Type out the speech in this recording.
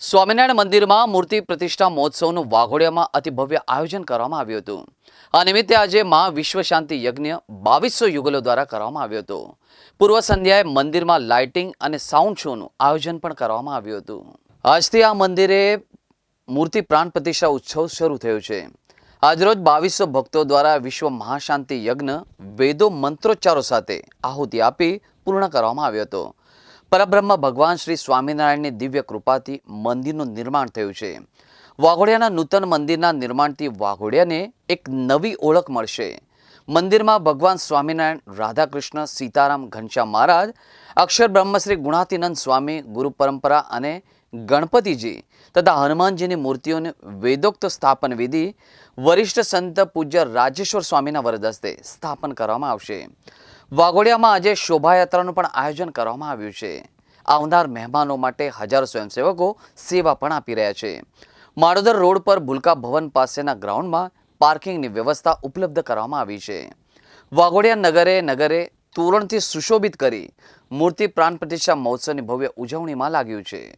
સ્વામિનારાયણ મંદિરમાં મૂર્તિ પ્રતિષ્ઠા મહોત્સવનું વાઘોડિયામાં અતિ ભવ્ય આયોજન કરવામાં આવ્યું હતું. આ નિમિત્તે આજે મહા વિશ્વ શાંતિ યજ્ઞ બાવીસો યુગલો દ્વારા કરવામાં આવ્યો હતો. પૂર્વ સંધ્યાએ મંદિરમાં લાઇટિંગ અને સાઉન્ડ શોનું આયોજન પણ કરવામાં આવ્યું હતું. આજથી આ મંદિરે મૂર્તિ પ્રાણ પ્રતિષ્ઠા ઉત્સવ શરૂ થયો છે. આજરોજ બાવીસો ભક્તો દ્વારા વિશ્વ મહાશાંતિ યજ્ઞ વેદો મંત્રોચ્ચારો સાથે આહુતિ આપી પૂર્ણ કરવામાં આવ્યો હતો. પરબ્રહ્મ ભગવાન શ્રી સ્વામિનારાયણની દિવ્ય કૃપાથી મંદિરનું નિર્માણ થયું છે. વાઘોડિયાના નૂતન મંદિરના નિર્માણથી વાઘોડિયાને એક નવી ઓળખ મળશે. મંદિરમાં ભગવાન સ્વામિનારાયણ રાધાકૃષ્ણ, સીતારામ ઘનશ્યામ મહારાજ, અક્ષર બ્રહ્મશ્રી ગુણાતીનંદ સ્વામી, ગુરુ પરંપરા અને ગણપતિજી તથા હનુમાનજીની મૂર્તિઓને વેદોક્ત સ્થાપન વિધિ વરિષ્ઠ સંત પૂજ્ય રાજેશ્વર સ્વામીના વરદસ્તે સ્થાપન કરવામાં આવશે. વાઘોડિયામાં આજે શોભાયાત્રાનું પણ આયોજન કરવામાં આવ્યું છે. આવનાર મહેમાનો માટે હજારો સ્વયંસેવકો સેવા પણ આપી રહ્યા છે. માળોદર રોડ પર ભૂલકા ભવન પાસેના ગ્રાઉન્ડમાં પાર્કિંગની વ્યવસ્થા ઉપલબ્ધ કરવામાં આવી છે. વાઘોડિયા નગરે નગરે તોરણથી સુશોભિત કરી મૂર્તિ પ્રાણ પ્રતિષ્ઠા મહોત્સવની ભવ્ય ઉજવણીમાં લાગ્યું છે.